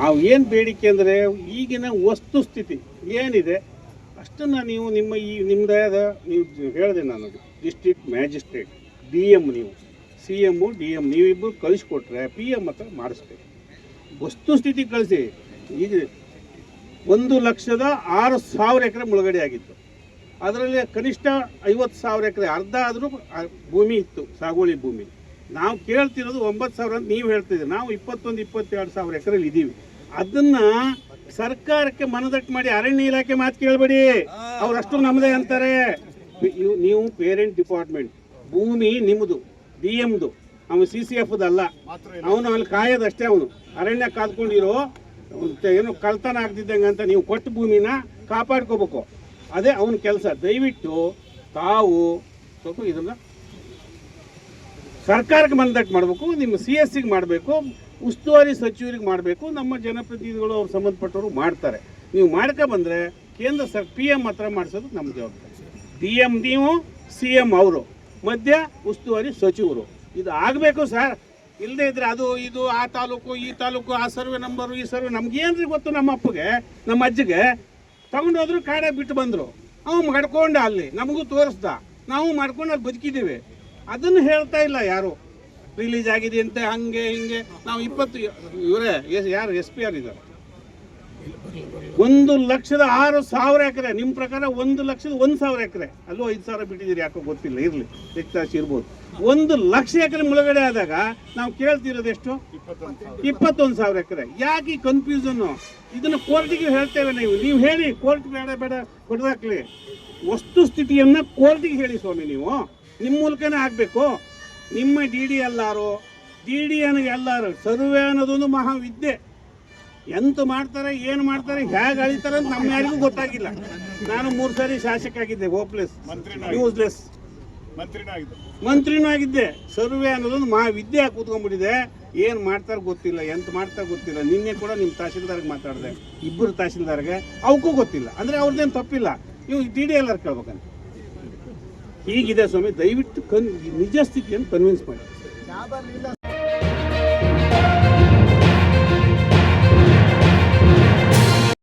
ನಾವು ಏನು ಬೇಡಿಕೆ ಅಂದರೆ ಈಗಿನ ವಸ್ತುಸ್ಥಿತಿ ಏನಿದೆ, ಅಷ್ಟನ್ನು ನೀವು ನಿಮ್ಮ ಈ ನಿಮ್ಮದಾದ ನೀವು ಹೇಳಿದೆ ನಾನು ಡಿಸ್ಟ್ರಿಕ್ಟ್ ಮ್ಯಾಜಿಸ್ಟ್ರೇಟ್, ಡಿ ಎಂ ನೀವು. ಸಿ ಎಮ್ಮು ಡಿ ಎಂ ನೀವಿಬ್ಬರು ಕಳಿಸ್ಕೊಟ್ರೆ ಪಿ ಎಂ ಹತ್ರ ಮಾಡಿಸ್ಬೇಕು. ವಸ್ತುಸ್ಥಿತಿ ಕಳಿಸಿ. ಈಗ ಒಂದು ಲಕ್ಷದ ಆರು ಸಾವಿರ ಎಕರೆ ಮುಳುಗಡೆ ಆಗಿತ್ತು. ಅದರಲ್ಲಿ ಕನಿಷ್ಠ ಐವತ್ತು ಸಾವಿರ ಎಕರೆ ಅರ್ಧ ಆದರೂ ಭೂಮಿ ಇತ್ತು, ಸಾಗುವಳಿ ಭೂಮಿ. ನಾವು ಕೇಳ್ತಿರೋದು ಒಂಬತ್ತು ಸಾವಿರ ಅಂತ ನೀವು ಹೇಳ್ತಿದ್ದೀರಿ ನಾವು ಇಪ್ಪತ್ತೊಂದು ಇಪ್ಪತ್ತೆರಡು ಸಾವಿರ ಎಕರೆಲ್ಲಿ ಇದ್ದೀವಿ. ಅದನ್ನ ಸರ್ಕಾರಕ್ಕೆ ಮನದಟ್ಟು ಮಾಡಿ ಅರಣ್ಯ ಇಲಾಖೆ ಮಾತು ಕೇಳಬೇಡಿ. ಅವರಷ್ಟು ನಮ್ಮದೇ ಅಂತಾರೆ. ನೀವು ಪೇರೆಂಟ್ ಡಿಪಾರ್ಟ್ಮೆಂಟ್ ಭೂಮಿ ನಿಮ್ಮದು ಡಿ ಎಮ್ದು ಅವನು ಸಿ ಸಿ ಎಫ್ದು ಅಲ್ಲ. ಅವನು ಅಲ್ಲಿ ಕಾಯೋದಷ್ಟೇ ಅವನು. ಅರಣ್ಯ ಕಾದ್ಕೊಂಡಿರೋ ಏನು ಕಳ್ತನ ಆಗ್ತಿದ್ದಂಗೆ ಅಂತ ನೀವು ಕೊಟ್ಟು ಭೂಮಿನ ಕಾಪಾಡ್ಕೋಬೇಕು. ಅದೇ ಅವನ ಕೆಲಸ. ದಯವಿಟ್ಟು ತಾವು ಸ್ವಲ್ಪ ಇದನ್ನ ಸರ್ಕಾರಕ್ಕೆ ಮನದಟ್ಟು ಮಾಡಬೇಕು, ನಿಮ್ಮ ಸಿ ಎಸ್ ಸಿಗೆ ಮಾಡಬೇಕು, ಉಸ್ತುವಾರಿ ಸಚಿವರಿಗೆ ಮಾಡಬೇಕು, ನಮ್ಮ ಜನಪ್ರತಿನಿಧಿಗಳು ಅವ್ರು ಸಂಬಂಧಪಟ್ಟವರು ಮಾಡ್ತಾರೆ. ನೀವು ಮಾಡ್ಕೊ ಬಂದರೆ ಕೇಂದ್ರ ಸರ್, ಪಿ ಎಂ ಹತ್ರ ಮಾಡಿಸೋದು ನಮ್ಮ ಜವಾಬ್ದಾರಿ. ಪಿ ಎಂ ನೀವು, ಸಿ ಎಂ ಅವರು. ಮಧ್ಯ ಉಸ್ತುವಾರಿ ಸಚಿವರು. ಇದು ಆಗಬೇಕು ಸರ್. ಇಲ್ಲದೇ ಇದ್ರೆ ಅದು, ಇದು, ಆ ತಾಲೂಕು, ಈ ತಾಲೂಕು, ಆ ಸರ್ವೆ ನಂಬರು ಈ ಸರ್ವೆ ನಮ್ಗೇನ್ರಿ ಗೊತ್ತು ನಮ್ಮ ಅಪ್ಪಗೆ, ನಮ್ಮ ಅಜ್ಜಿಗೆ? ತಗೊಂಡೋದ್ರು ಕಾಡೆ ಬಿಟ್ಟು ಬಂದರು. ಅವ ಮಾಡ್ಕೊಂಡ ಅಲ್ಲಿ, ನಮಗೂ ತೋರಿಸ್ದ. ನಾವು ಮಾಡ್ಕೊಂಡು ಅಲ್ಲಿ ಬದುಕಿದ್ದೀವಿ. ಅದನ್ನು ಹೇಳ್ತಾ ಇಲ್ಲ ಯಾರು. ರಿಲೀಸ್ ಆಗಿದೆ ಅಂತ, ಹಂಗೆ, ಹಿಂಗೆ. ನಾವು ಇಪ್ಪತ್ತು, ಇವರೇ ಯಾರು, ಎಸ್ ಪಿ ಆರ್ ಇದ್ದಾರೆ? ಒಂದು ಲಕ್ಷದ ಆರು ಸಾವಿರ ಎಕರೆ, ನಿಮ್ಮ ಪ್ರಕಾರ ಒಂದು ಲಕ್ಷದ ಒಂದು ಸಾವಿರ ಎಕರೆ. ಅಲ್ಲೂ, ಐದು ಸಾವಿರ ಬಿಟ್ಟಿದ್ದೀರಿ, ಯಾಕೋ ಗೊತ್ತಿಲ್ಲ, ಇರಲಿ ಹೆಚ್ಚಾಶಿ ಇರ್ಬೋದು. ಒಂದು ಲಕ್ಷ ಎಕರೆ ಮುಳುಗಡೆ ಆದಾಗ ನಾವು ಕೇಳ್ತಿರೋದು ಎಷ್ಟು? ಇಪ್ಪತ್ತೊಂದು ಸಾವಿರ ಎಕರೆ. ಯಾಕೆ ಈ ಕನ್ಫ್ಯೂಷನ್ನು ಇದನ್ನು ಕೋರ್ಟಿಗೆ ಹೇಳ್ತೇವೆ ನೀವು. ನೀವು ಹೇಳಿ ಕೋರ್ಟ್ ಬೇಡ ಬೇಡ ಹೊಡೆದಾಕ್ಲಿ ವಸ್ತುಸ್ಥಿತಿಯನ್ನು ಕೋರ್ಟಿಗೆ ಹೇಳಿ ಸ್ವಾಮಿ ನೀವು. ನಿಮ್ಮ ಮೂಲಕನೇ ಆಗಬೇಕು. ನಿಮ್ಮ ಡಿ ಡಿ ಎಲ್ಲಾರು ಡಿ ಡಿ ಎಲ್ಲಾರು ಸರ್ವೆ ಅನ್ನೋದೊಂದು ಮಹಾವಿದ್ಯೆ. ಎಂತ ಮಾಡ್ತಾರೆ ಏನು ಮಾಡ್ತಾರೆ ಹೇಗೆ ಅಳಿತಾರೆ ಅಂತ ನಮ್ಮ ಯಾರಿಗೂ ಗೊತ್ತಾಗಿಲ್ಲ. ನಾನು ಮೂರು ಸಾರಿ ಶಾಸಕ ಆಗಿದ್ದೆ ಹೋಪ್ಲೆಸ್ ಯೂಸ್ಲೆಸ್ ಮಂತ್ರಿನೂ ಆಗಿದ್ದೆ. ಸರ್ವೆ ಅನ್ನೋದೊಂದು ಮಹಾವಿದ್ಯೆ ಕೂತ್ಕೊಂಡ್ಬಿಟ್ಟಿದೆ? ಏನು ಮಾಡ್ತಾರೆ ಗೊತ್ತಿಲ್ಲ ಎಂತ ಮಾಡ್ತಾರೆ ಗೊತ್ತಿಲ್ಲ. ನಿನ್ನೆ ಕೂಡ ನಿಮ್ಮ ತಹಶೀಲ್ದಾರ್ಗೆ ಮಾತಾಡಿದೆ. ಇಬ್ಬರು ತಹಶೀಲ್ದಾರ್ಗೆ ಅವಕ್ಕೂ ಗೊತ್ತಿಲ್ಲ. ಅಂದರೆ ಅವ್ರದ್ದೇನು ತಪ್ಪಿಲ್ಲ. ನೀವು ಡಿ ಡಿ ಎಲ್ಲಾರು ಕೇಳ್ಬೇಕಂತ. ಹೀಗಿದೆ ಸ್ವಾಮಿ. ದಯವಿಟ್ಟು ಕನ್ ನಿಜ ಸ್ಥಿತಿಯನ್ನು ಕನ್ವಿನ್ಸ್ ಮಾಡಿ.